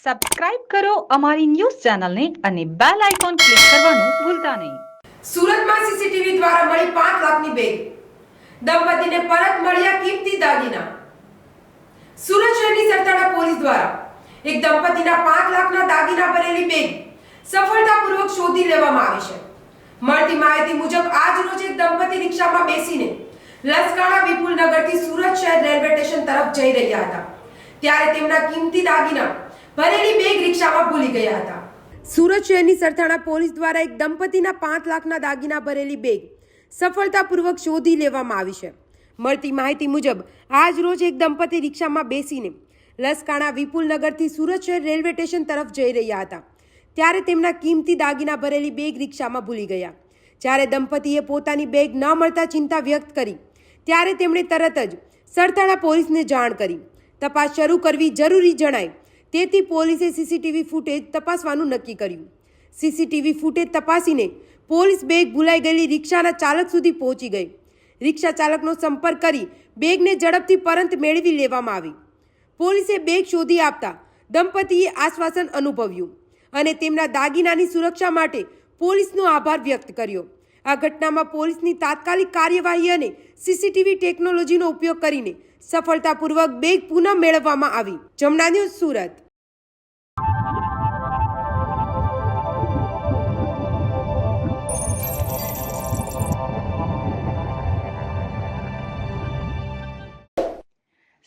Subscribe કરો અમારી news ચેનલને અને બેલ આઇકોન ક્લિક કરવાનું ભૂલતા નહીં. સુરતમાં સીસીટીવી દ્વારા મળી 5 લાખની બેગ. દંપતીને પરત મળ્યા કિંમતી દાગીના. સુરત શહેરની સરથાણા પોલીસ દ્વારા એક દંપતીના 5 લાખના દાગીના ભરેલી બેગ સફળતાપૂર્વક શોધી લેવામાં આવી છે. મળતી માહિતી મુજબ આજ રોજ એક દંપતી રિક્ષામાં બેસીને લસકાણા વિપુલ નગરથી સુરત શહેર રેલવે સ્ટેશન તરફ જઈ રહ્યા હતા. ત્યારે તેમના કિંમતી દાગીના ભરેલી બેગ રિક્ષામાં ભૂલી ગયા હતા. સુરત શહેરની સરથાણા પોલીસ દ્વારા એક દંપતીના પાંચ લાખના દાગીના ભરેલી બેગ સફળતાપૂર્વક શોધી લેવામાં આવી છે. મળતી માહિતી મુજબ, આજ રોજ એક દંપતી રિક્ષામાં બેસીને લસકાણા વિપુલનગરથી સુરત શહેર રેલવે સ્ટેશન તરફ જઈ રહ્યા હતા. ત્યારે તેમના કિંમતી દાગીના ભરેલી બેગ રિક્ષામાં ભૂલી ગયા. જ્યારે દંપતીએ પોતાની બેગ ન મળતા ચિંતા વ્યક્ત કરી, ત્યારે તેમણે તરત જ સરથાણા પોલીસને જાણ કરી. તપાસ શરૂ કરવી જરૂરી જણાય તેથી પોલીસે સીસીટીવી ફૂટેજ તપાસવાનું નક્કી કર્યું. સીસીટીવી ફૂટેજ તપાસીને પોલીસ બેગ ભૂલાઈ ગયેલી રિક્ષાના ચાલક સુધી પહોંચી ગઈ. રિક્ષા ચાલકનો સંપર્ક કરી બેગને ઝડપથી પરત મેળવી લેવામાં આવી. પોલીસે બેગ શોધી આપતા દંપતીએ આશ્વાસન અનુભવ્યું અને તેમના દાગીનાની સુરક્ષા માટે પોલીસનો આભાર વ્યક્ત કર્યો. આ ઘટનામાં પોલીસની તાત્કાલિક કાર્યવાહી અને સીસીટીવી ટેકનોલોજીનો ઉપયોગ કરીને સફળતાપૂર્વક બેગ પુનઃ મેળવવામાં આવી. જમના સુરત.